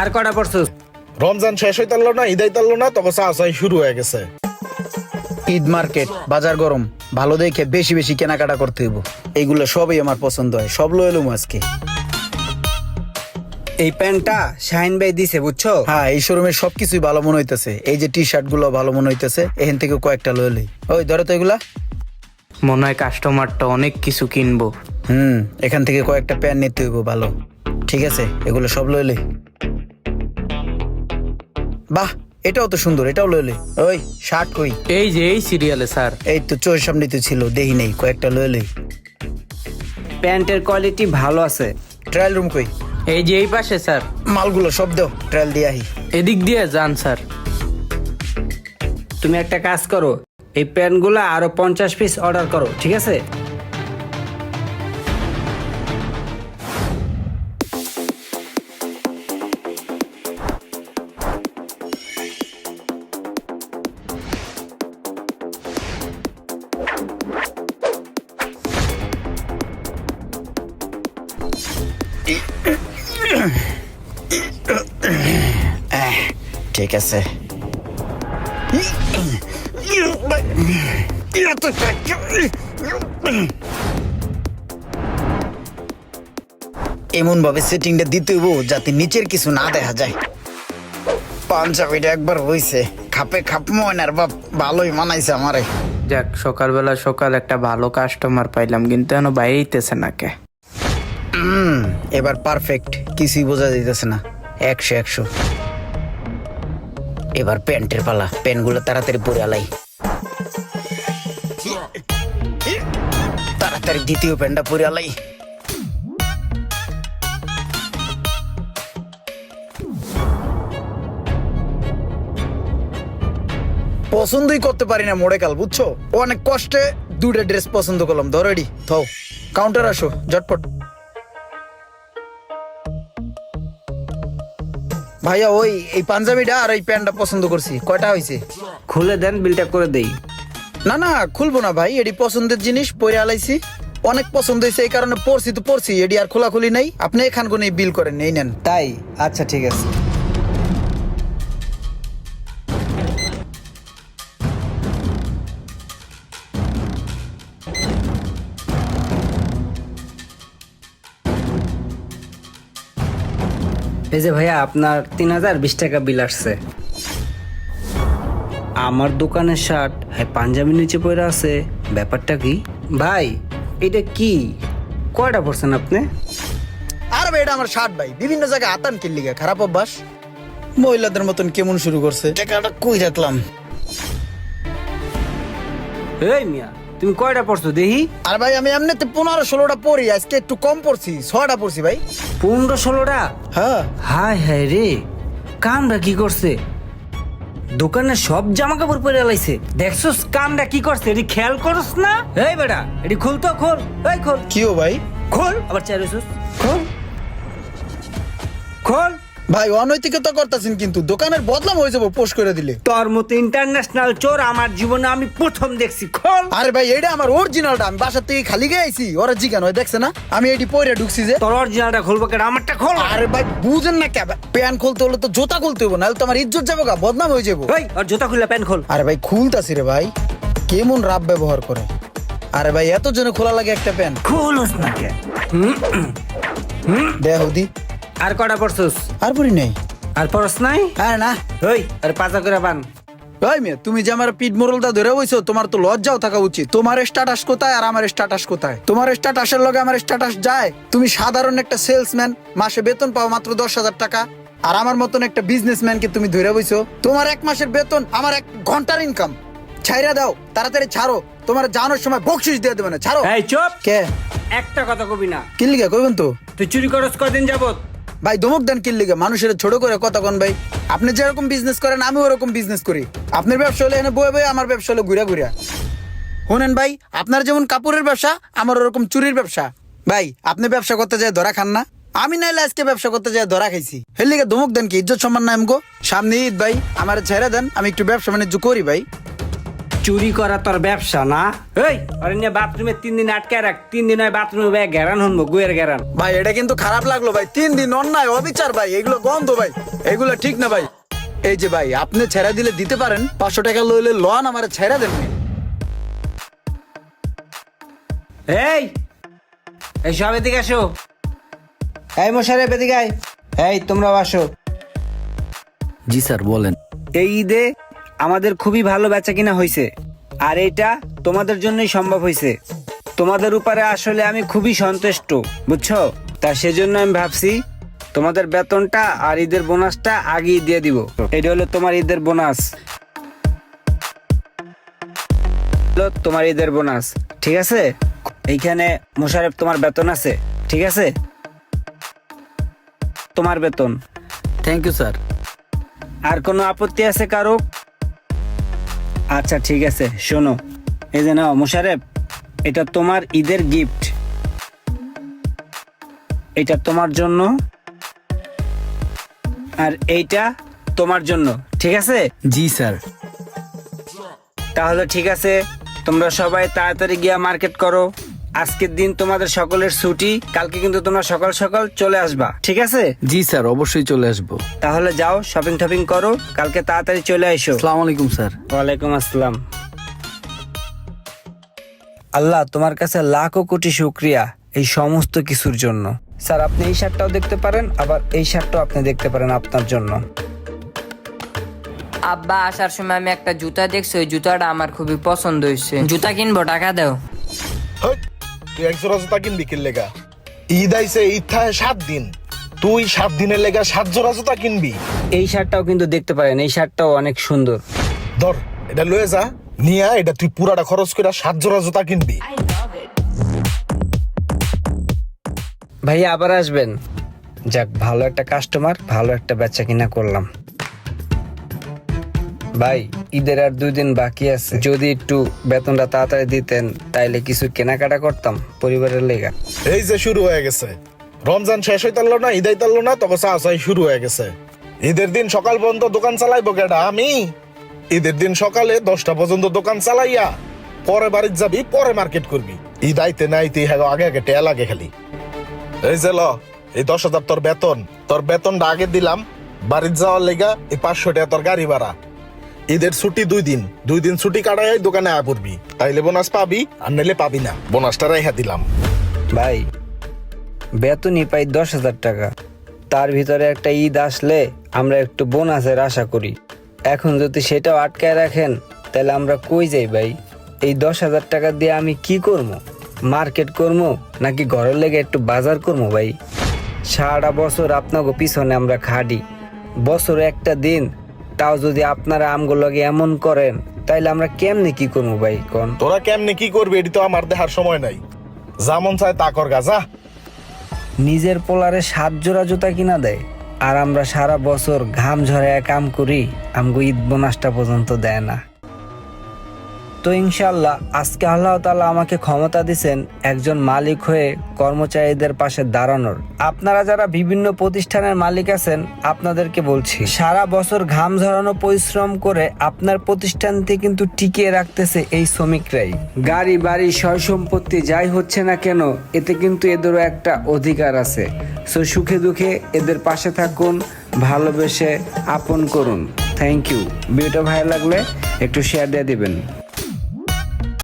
আর কটা পড়ছস? রমজান শেষ হইতাল না ঈদ আইতাল না তখন চাচাই শুরু হয়ে গেছে। ঈদ মার্কেট বাজার গরম ভালো দেখে বেশি বেশি কেনাকাটা করতে হইব। এইগুলো সবই আমার পছন্দ হয় সব লয়ে এলুম আজকে। এই প্যান্টটা শাহিন ভাই দিছে বুঝছ? হ্যাঁ এই শোরুমের সবকিছুই ভালো মনে হইতেছে। এই যে টি শার্টগুলো ভালো মনে হইতেছে এখান থেকে কয়েকটা লয়ে লই। ওই ধরো তো এগুলা। মনে হয় কাস্টমারটা অনেক কিছু কিনবো। হুম এখান থেকে কয়েকটা প্যান্ট নিতে হইব ভালো। ঠিক আছে এগুলো সব লয়ে লই বাহ এটাও তো সুন্দর এটাও লয়ে লই ওই শার্ট কই? এই যে এই সিরিয়ালে স্যার। এই তো চোখের সামনে তো ছিল দেখি নেই কয়েকটা লয়ে লই প্যান্টের কোয়ালিটি ভালো আছে। ট্রায়াল রুম কই? এই যে এই পাশে স্যার। মালগুলো সব দাও ট্রায়াল দিয়ে আহি। এদিক দিয়ে যান স্যার। তুমি একটা কাজ করো এই প্যান্টগুলো আরও পঞ্চাশ পিস অর্ডার করো ঠিক আছে? ঠিক আছে এমন ভাবে সেটিংটা দিতে হইব যাতে নিচের কিছু না দেখা যায়। পাঞ্জাবিটা একবার হইছে। খাপে খাপ ময়নার বাপ ভালোই মানাইছে আমারে। যাক সকালবেলা সকাল একটা ভালো কাস্টমার পাইলাম কিন্তু এখনও বাইরেইতেছে না কে? এবার পারফেক্ট কিছুই বোঝা যাইতেছে না। একশো একশো। এবার প্যান্টের পালা। প্যান্টগুলো তাড়াতাড়ি পরে আলাই। তাড়াতাড়ি দ্বিতীয় প্যান্টটা পরে আলাই। পছন্দই করতে পারি না মোড়ে কাল, বুঝছ? অনেক কষ্টে দুটা ড্রেস পছন্দ করলাম। ধর রেডি থও। কাউন্টার আসো, ঝটপট। ভাইয়া ওই এই পাঞ্জাবিটা আর এই প্যান্টটা পছন্দ করছি। কয়টা হয়েছে খুলে দেন বিলটা করে দেই। না না খুলবো না ভাই এটি পছন্দের জিনিস পরে আলাইছি। অনেক পছন্দ হয়েছে এই কারণে পড়ছি তো পড়ছি এটি আর খোলাখুলি নাই। আপনি এখান কোন বিল করেন নেই নেন। তাই? আচ্ছা ঠিক আছে। এই যে ভাইয়া আপনার তিন হাজার বিশ টাকা বিল আসছে। আমার দোকানের শার্ট হ্যাঁ পাঞ্জাবি নিচে পড়ে আছে ব্যাপারটা কি? ভাই এটা কি? কয়টা পড়ছেন আপনি? আর ভাই এটা আমার শার্ট ভাই বিভিন্ন জায়গায় আতান কিনলি খারাপ অভ্যাস। মহিলাদের মতন কেমন শুরু করছে? টাকাটা কই রাখলাম? এই মিয়া তুমি কয়টা পড়ছো দেখি? আর ভাই আমি এমনিতে পনেরো ষোলোটা পড়ি আজকে একটু কম পড়ছি ছটা পড়ছি ভাই। পনেরো ষোলোটা? হ্যাঁ। হায় হায় রে কামরা কি করছে? দোকানে সব জামা কাপড় পরে লাইছে। দেখছস কামরা কি করছে এটি খেয়াল করস না? এই বেটা এটি খুল তো খোল এই খোল। কিও ভাই? খোল আবার চাই রইছস খোল। খোল। ভাই অনৈতিকতা করতেছেন কিন্তু। দোকানের বদলাম হয়ে যাব পোস্ট করে দিলে। তোর মতো ইন্টারন্যাশনাল চোর আমার জীবনে আমি প্রথম দেখছি খোল। আরে ভাই এটা আমার অরিজিনালটা আমি বাসার থেকে খালি গিয়ে আইছি ওরা জিজ্ঞান হয় দেখছে না? আমি এটি পরে ঢুকছি যে তোর অরিজিনালটা খুলবো কেন আমারটা খোল। আরে ভাই বুঝেন না কে প্যান খুলতে হলে তো জুতা খুলতে হইব নাহলে তো আমার ইজ্জত যাব গা বদনাম হয়ে যাব। ভাই আর জুতা খুললে প্যান খোল। আরে ভাই খুলতাছি রে ভাই কেমন রাব ব্যবহার করে। আরে ভাই এত জনে খোলা লাগে একটা প্যান। খোলস না কে। দেহ দি আর কটা পড়ছস? আর পরি নেই। আর পড়স নাই? আরে না। ওই আর পাঁচা করে বান। ভাই মেয়ে তুমি যে আমার পিঠ মোরলটা ধরে বইছো তোমার তো লজ্জাও থাকা উচিত। তোমার স্ট্যাটাস কোথায় আর আমার স্ট্যাটাস কোথায়? তোমার স্ট্যাটাসের লগে আমার স্ট্যাটাস যায়। তুমি সাধারণ একটা সেলসম্যান মাসে বেতন পাও মাত্র দশ হাজার টাকা। আর আমার মতন একটা বিজনেসম্যানকে তুমি ধরে বইছো তোমার এক মাসের বেতন আমার এক ঘণ্টার ইনকাম ছাইরা দাও তাড়াতাড়ি ছাড়ো। তোমার জানোর সময় বকশিস দিয়ে দেবে না ছাড়ো। এই চুপ। কে? একটা কথা কবি না। কিল্লিগা কইবেন তো। তুই চুরি করস কদিন যাবত? ভাই, ধমক দেন কিল্লিগা মানুষের ছোট করে কথা কোন ভাই। আপনি যেরকম বিজনেস করেন আমি ওরকম বিজনেস করি। আপনার ব্যবসা হলে এনে বয়ে বয়ে আমার ব্যবসা হলে ঘুরা ঘুরা। শুনেন ভাই, আপনার যেমন কাপড়ের ব্যবসা, আমার ওরকম চুরির ব্যবসা। ভাই, আপনি ব্যবসা করতে যায় ধরা খান না। আমি নাইলে আজকে ব্যবসা করতে যায় ধরা খাইছি। হেলিকে ধমক দেন কি? ইজ্জত সম্মান না আমগো। সামনে ঈদ ভাই, আমার ছেড়ে দেন, আমি একটু ব্যবসা বাণিজ্য করি ভাই। চুরি করা তোর ব্যবসা না? এই আরে নিয়ে বাথরুমে তিন দিন আটকে রাখ। তিন দিন হয় বাথরুমে ভাই গেরান হনবো গুয়ের গেরান। ভাই এটা কিন্তু খারাপ লাগল ভাই। তিন দিন অন্যায় অবিচার ভাই এগুলো গন্ধ ভাই। এগুলো ঠিক না ভাই। এই যে ভাই আপনি ছেড়া দিলে দিতে পারেন পাঁচশো টাকা লইলে লন আমার ছেড়া দেন। এই এই সব এদিকে আসো। এই মশারে এদিকে আয়। এই তোমরাও আসো। জি স্যার বলেন। এই ঈদে আমাদের খুবই ভালো বেচা কিনা হয়েছে আর এইটা তোমাদের জন্যই সম্ভব হয়েছে তোমাদের উপরে আসলে আমি খুবই সন্তুষ্ট বুঝছ? তা সেজন্য আমি ভাবছি তোমাদের বেতনটা আর ঈদের বোনাসটা আগেই দিয়ে দিব। এটা হলো তোমার ঈদের বোনাস। তোমার ঈদের বোনাস ঠিক আছে? এইখানে মোশারেফ তোমার বেতন আছে ঠিক আছে? তোমার বেতন। থ্যাংক ইউ স্যার আর কোনো আপত্তি আছে কারও? আচ্ছা ঠিক আছে শোনো। এই যে নাও মুশারেফ এটা তোমার ঈদের গিফট এটা তোমার জন্য আর এইটা তোমার জন্য ঠিক আছে? জি স্যার। তাহলে ঠিক আছে তোমরা সবাই তাড়াতাড়ি গিয়া মার্কেট করো। আজকের দিন তোমাদের সকলের ছুটি কালকে কিন্তু তোমরা সকাল সকাল চলে আসবা ঠিক আছে? জি স্যার অবশ্যই চলে আসব। তাহলে যাও শপিং টপিং করো কালকে তাড়াতাড়ি চলে এসো। আসসালামু আলাইকুম স্যার। ওয়ালাইকুম আসসালাম। আল্লাহ তোমার কাছে লাখো কোটি শুক্রিয়া এই সমস্ত কিছুর জন্য। স্যার আপনি এই শার্টটাও দেখতে পারেন আবার এই শার্টটাও আপনি দেখতে পারেন আপনার জন্য। আব্বা আসার সময় আমি একটা জুতা দেখছি ওই জুতাটা আমার খুবই পছন্দ হয়েছে। জুতা কিনবো টাকা দাও। তুই এক জোড়া জুতা কিনবি কিন লেগা ঈদ আইছে ঈদ থাকে সাত দিন। তুই সাত দিনের লেগা সাত জোড়া জুতা কিনবি। এই শার্টটাও কিন্তু দেখতে পারেন এই শার্টটাও অনেক সুন্দর। ধর এটা লয়ে যা নিয়া এটা তুই পুরাটা খরচ করে সাত জোড়া জুতা কিনবি। ভাইয়া আবার আসবেন। যাক ভালো একটা কাস্টমার ভালো একটা বেচা কিনা করলাম। ভাই, ঈদের আর দুই দিন বাকি আছে। যদি একটু বেতনটা তাড়াতাড়ি দিতেন, তাইলে কিছু কেনাকাটা করতাম পরিবারের লেগা। এই যে শুরু হয়ে গেছে। রমজান শেষ হইতারলো না, ঈদ আইতারলো না তখন চা চাই শুরু হয়ে গেছে। ঈদের দিন সকাল পর্যন্ত দোকান চালাইবো কেডা, আমি? ঈদের দিন সকালে দশটা পর্যন্ত দোকান চালাইয়া, পরে বাড়িতে যাবি, পরে মার্কেট করবি। ঈদ আইতে না আইতে হ্যাঁ আগে আগে টেয়া লাগে খালি। এই যে ল, এই দশ হাজার তোর বেতন, তোর বেতনটা আগে দিলাম, বাড়িতে যাওয়ার লেগা এই পাঁচশো টাকা তোর গাড়ি ভাড়া। ঈদের ছুটি দুই দিন। দুই দিন ছুটি কাটাই দোকানে আয়া পড়বি। তাইলে বোনাস পাবি, আর নাইলে পাবি না। বোনাসটা রেখা দিলাম। ভাই, বেতনই পাই দশ হাজার টাকা। তার ভিতরে একটা ঈদ আসলে আমরা একটু বোনাসের আশা করি। এখন যদি সেটাও আটকায় রাখেন, তাহলে আমরা কই যাই ভাই? এই দশ হাজার টাকা দিয়ে আমি কি করব? মার্কেট করব, নাকি ঘরের লেগে একটু বাজার করব ভাই? সারা বছর আপনাকে পিছনে আমরা খাটি। বছর একটা দিন তাও যদি আপনারা আমগুলোকে এমন করেন তাইলে আমরা কেমনে কি করব ভাই কোন? তোরা কেমনে কি করবি এটি তো আমার দেহার সময় নাই। যেমন চায় তা কর গা যা। নিজের পোলারে সাত জোড়া জুতা কিনা দেয় আর আমরা সারা বছর ঘাম ঝরায় কাম করি আমগো ঈদ বোনাসটা পর্যন্ত দেয় না। তো ইনশাল্লাহ আজকে আল্লাহ তাআলা আমাকে ক্ষমতা দিছেন একজন মালিক হয়ে কর্মচারীদের পাশে দাঁড়ানোর। আপনারা যারা বিভিন্ন প্রতিষ্ঠানের মালিক আছেন, আপনাদেরকে বলছি, সারা বছর ঘাম ঝরানো পরিশ্রম করে আপনার প্রতিষ্ঠানটি কিন্তু টিকিয়ে রাখতেছে এই শ্রমিকরাই। গাড়ি, বাড়ি সয় সম্পত্তি যাই হচ্ছে না কেন, এতে কিন্তু এদেরও একটা অধিকার আছে। সো সুখে দুঃখে এদের পাশে থাকুন, ভালোবেসে আপন করুন। থ্যাংক ইউ ভিডিওটা ভালো লাগলে একটু শেয়ার দিয়ে দিবেন।